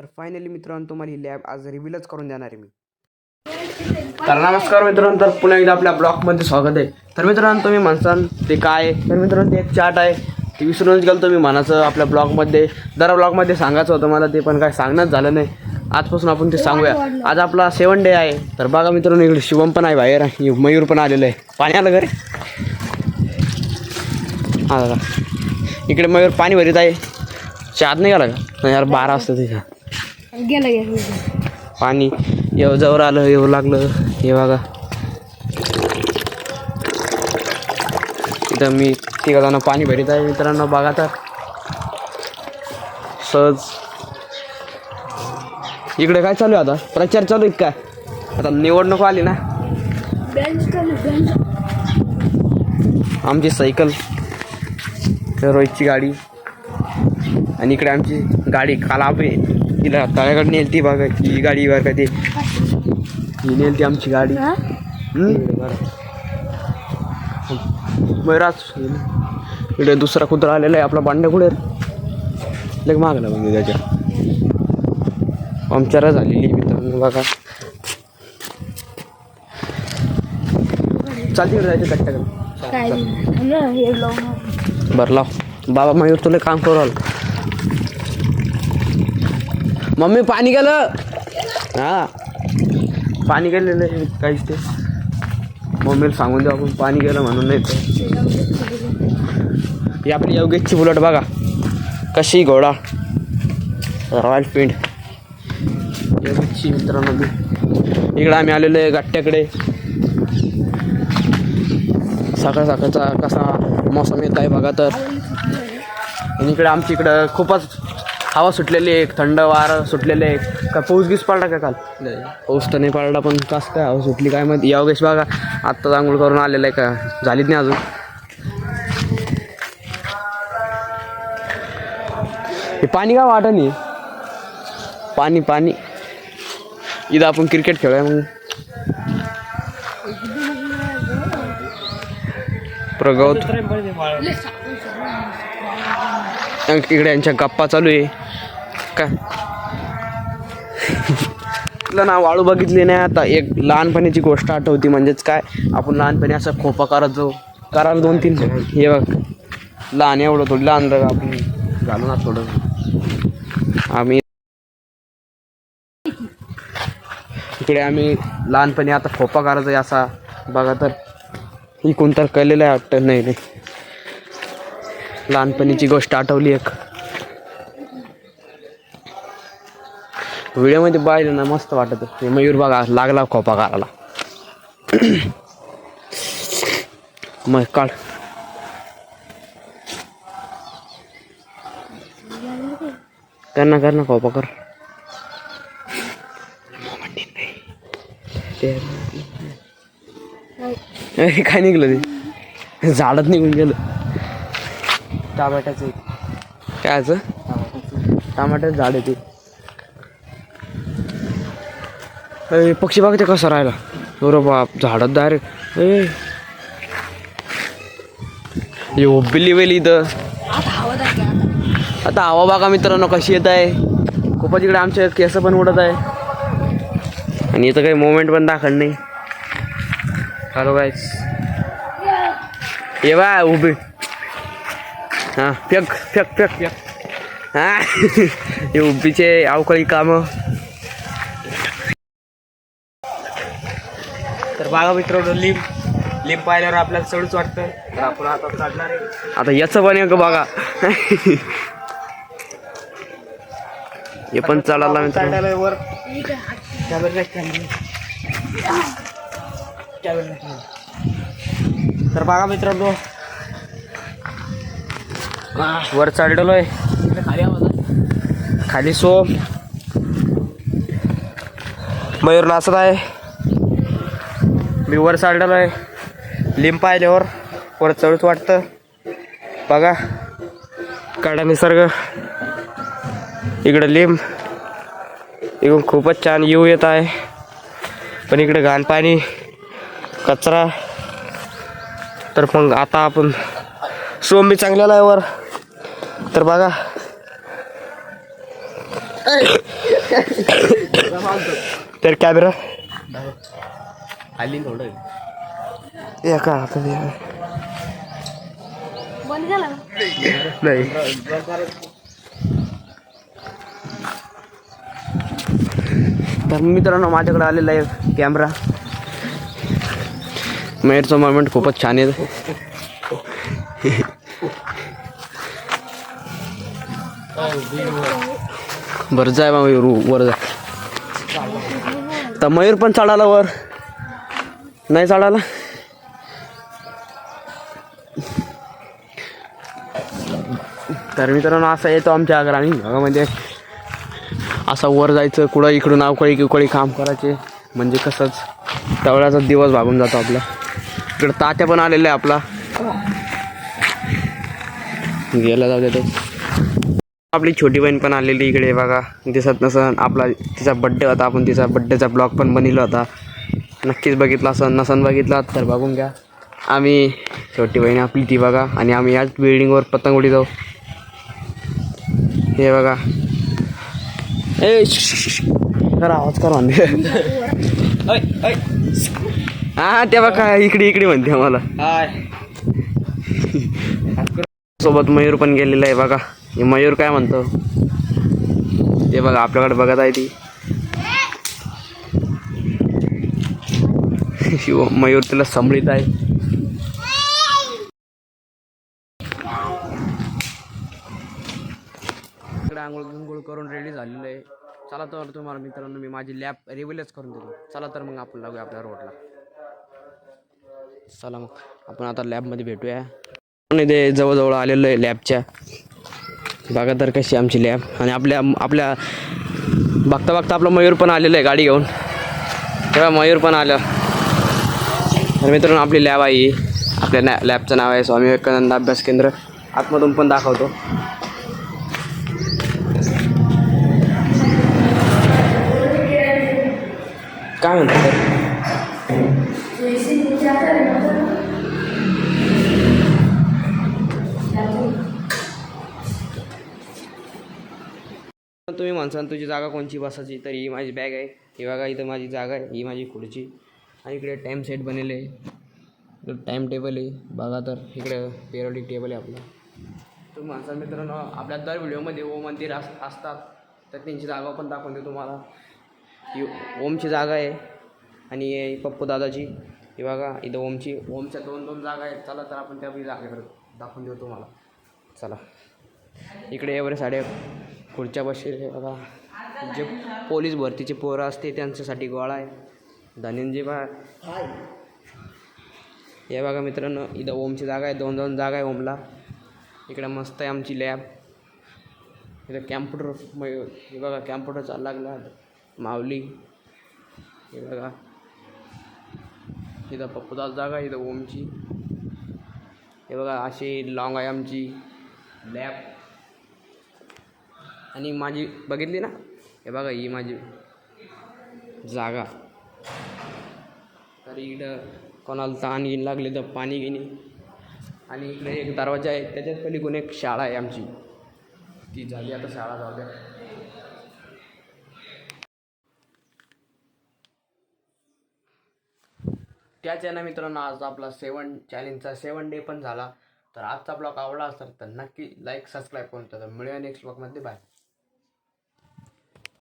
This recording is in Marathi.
तर फायनली मित्रांनो तुम्हाला ही लॅब आज रिव्हीलच करून देणार आहे मी. तर नमस्कार मित्रांनो तर पुन्हा एकदा आपल्या ब्लॉगमध्ये स्वागत आहे. तर मित्रांनो तुम्ही म्हणसान ते काय आहे? तर मित्रांनो ते एक चार्ट आहे. ते विसरूनच गेलो तुम्ही म्हणायचं आपल्या ब्लॉगमध्ये. दर ब्लॉगमध्ये सांगायचं होतं मला ते पण काय सांगणंच झालं नाही. आजपासून आपण ते सांगूया. आज आपला सेवन डे आहे. तर बघा मित्रांनो इकडे शिवम पण आहे बाहेर. मयूर पण आलेलं आहे. पाणी आलं घरी? हा दादा इकडे मयूर पाणी भरीत आहे. चार नाही आला का? नाही यार बारा वाजता तिथं गेला गेला पाणी येऊ जवळ आलं येऊ लागलं. हे बघा. इथं मी तिघा जण पाणी भरीत आहे मित्रांनो बघा तर. सहज. इकडे काय चालू आहे आता? प्रचार चालू आहे काय आता निवडणूक आली ना. बेंच चालू बेंच आमची सायकल रोहितची गाडी आणि इकडे आमची गाडी कालाप आहे तिला तळ्याकडे नेल ती बघा ही गाडी बघा का ती. ही नेल ती आमची गाडी. बराच इकडे दुसरा कुत्रा आलेला आहे आपला पांड्या कुठे लग मागला म्हणजे त्याच्या. पंक्चर झालेली मित्रांनो बघा. चालती जायचं कट्ट्याकडे. बरं लाव. बाबा मयूर तुला काम करू आलं मम्मी पाणी गेलं? हा. पाणी गेलेलं आहे काहीच ते. मम्मीला सांगून देऊ आपण पाणी गेलं म्हणून नाही तर. ही आपली योगेशची बुलट बघा. कशी घोडा. Royal field. योगेशची मित्रांनो मी इकडं आम्ही आलेलो आहे गट्ट्याकडे सकाळ सकाळचा कसा मोसम येत आहे बघा तर. आणि इकडे आमच्या इकडं खूपच हवा सुटलेली आहे थंड वारं सुटलेले आहे. का पाऊस गीस पडला का काल? पाऊस तर नाही पडला पण कसं काय हवा सुटली काय माहिती. यावेळेस बघा आत्ताच आंघोळ करून आलेलं आहे का? झालीच नाही अजून. हे पाणी का वाटत नाही पाणी पाणी. इथं आपण क्रिकेट खेळूया मग. प्रगवत इकडे यांच्या गप्पा चालू आहे. काय? तुला ना वाळू बघितली नाही आता. एक लहानपणीची गोष्ट आठवती म्हणजेच काय? आपण लहानपणी असं खोपा करायचो करायला दोन तीन हे बघ. लहान एवढं थोडं. लहान आपण घालू ना थोडं. आम्ही इकडे आम्ही लहानपणी आता खोपा करायचो असा. बघा तर. ही कोणतर कळलेलं आहे वाटतं. नाही नाही. लहानपणीची गोष्ट आठवली एक. व्हिडिओमध्ये पाहिलं ना मस्त वाटत मयूर बघा लागला खोपा करायला. मग काढ. कर ना कर ना खोपा कर. काय निघलं ते? झाडच निघून गेलं. टमाट्याचं कायचं टमाट्याचं. झाड आहे ते. पक्षी बघते कसा राहिला. बरं बाप झाडात डायरेक्ट ए. यो बिल्ली वेली इथं. आता हवा बघा मित्रांनो कशी येत आहे. खूपच इकडे आमचे केस पण उडत आहे. आणि इथं काही मोमेंट पण दाखल नाही. हॅलो गायस ये बा उभी. हां फेक फेक फेक. फेक हां हे उभीचे अवकाळी कामं. तर बघा मित्रांनो लिंब लिंब पाहिल्यावर आपल्याला चढूच वाटतं. तर आपण आता चढणार आहे. आता याचं पण एक बघा. हे पण चढायला मित्रांनो. वर. तर बघा मित्रांनो वर चढलेलो आहे. खाली सो. मयूर नाचत आहे. मी वर चढलेलो आहे लिंब पाहिल्यावर वर चढूच वाटतं. बघा. काढा निसर्ग. इकडं लिंब. इकडून खूपच छान येऊ येत आहे. पण इकडे घाण पाणी कचरा. तर मग आता आपण सोम बी चांगलेला आहे वर. तर बघा. तर कॅमेरा खाली थोडं एका हातात ना नाही. तर मित्रांनो माझ्याकडे आलेला आहे कॅमेरा मयूरचं मोमेंट खूपच छान आहे. बरं जाय बा मयूर वर जाय तर मयूर पण चढाला वर. नाही चढाला? तर मित्रांनो असा येतो आमच्या ग्रामीण भागामध्ये. असा वर जायचं कुठं इकडून अवकळी किवकळी काम करायचे. म्हणजे कसंच तवळ्याचा दिवस भागून जातो आपला. इकडं तात्या पण आलेला आहे आपला. गेला जाऊ देतो आपली छोटी बहीण पण आलेली इकडे बघा. दिसत नसन. आपला तिचा बड्डे होता. आपण तिचा बड्डेचा ब्लॉग पण बनवला होता. नक्कीच बघितला असन. नसन बघितला तर बघून घ्या. आम्ही छोटी बहीण आपली ती बघा. आणि आम्ही याच बिल्डिंगवर पतंग उडी जाऊ. हे बघा. ए जरा आवाज कर. हा ते बघा. इकडे इकडे म्हणते मला सोबत मयूर पण गेलेला आहे बघा. मयूर काय म्हणतो? ते बघा आपल्याकडे बघत आहे ती. शिव मयूर तिला संभळीत आहे. इकडे आंघोळ गिंघोळ करून रेडी झालेलं आहे. चला तर तुम्हाला मित्रांनो मी माझी लॅब रिव्हिलच करून देतो. चला तर मग आपण लागूया आपल्या रोडला चला मग आपण आता लॅबमध्ये भेटूया. इथे जवळजवळ आलेलो आहे लॅबच्या बघा तर कशी आमची लॅब. आणि आपल्या आपल्या बघता बघता आपला मयूर पण आलेलं आहे गाडी घेऊन. तेव्हा मयूर पण आलं. तर मित्रांनो आपली लॅब आहे आपल्या नॅ लॅबचं नाव आहे स्वामी विवेकानंद अभ्यास केंद्र. आतमधून पण दाखवतो. काय म्हणतात तुम्ही म्हणसान तुझी जागा कोणची? बसायची. तर ही माझी बॅग आहे. ही बघा इथं माझी जागा आहे. ही माझी खुर्ची. आणि इकडे टाईम सेट बनेल आहे. टाईम टेबल आहे बघा तर. इकडे पेरोडिक टेबल आहे आपलं. तर माणसा मित्रांनो आपल्या दर व्हिडिओमध्ये ओम मंदिर अस असतात. तर त्यांची जागा पण दाखवून देतो तुम्हाला. ही ओमची जागा आहे. आणि पप्पू दादाची. ही बघा इथं ओमची. ओमच्या दोन दोन जागा आहेत. चला तर आपण त्या जागेकडे दाखवून देऊ तुम्हाला. चला. इकडे एवढे साडे खुर्च्या बसलेले आहे बघा जे पोलीस भरतीचे पोरं असते त्यांच्यासाठी गोळा आहे. धनंजय बा. हे बघा मित्रांनो इथं ओमची जागा आहे. दोन दोन जागा आहे ओमला. इकडे मस्त आहे आमची लॅब. इथं कॅम्प्युटर हे बघा कॅम्प्युटर चालला लागला. माऊली. हे बघा. इथं पप्पूदास जागा आहे इथं ओमची. हे बघा अशी लॉंग आहे आमची लॅब. आणि माझी बघितली ना? हे बघा ही माझी जागा. तर इकडं कोणाला ताण घेऊन लागले तर पाणी घेणे आणि इकडे एक दरवाजा आहे त्याच्यात पलीकडून एक शाळा आहे आमची. ती झाली आता शाळा जाऊ द्या. त्याच ना मित्रांनो आज आपला सेवन चॅलेंजचा सेवन डे पण झाला. तर आजचा ब्लॉग आवडला असेल तर नक्की लाईक सबस्क्राईब करून तर मिळूया नेक्स्ट ब्लॉगमध्ये बाय.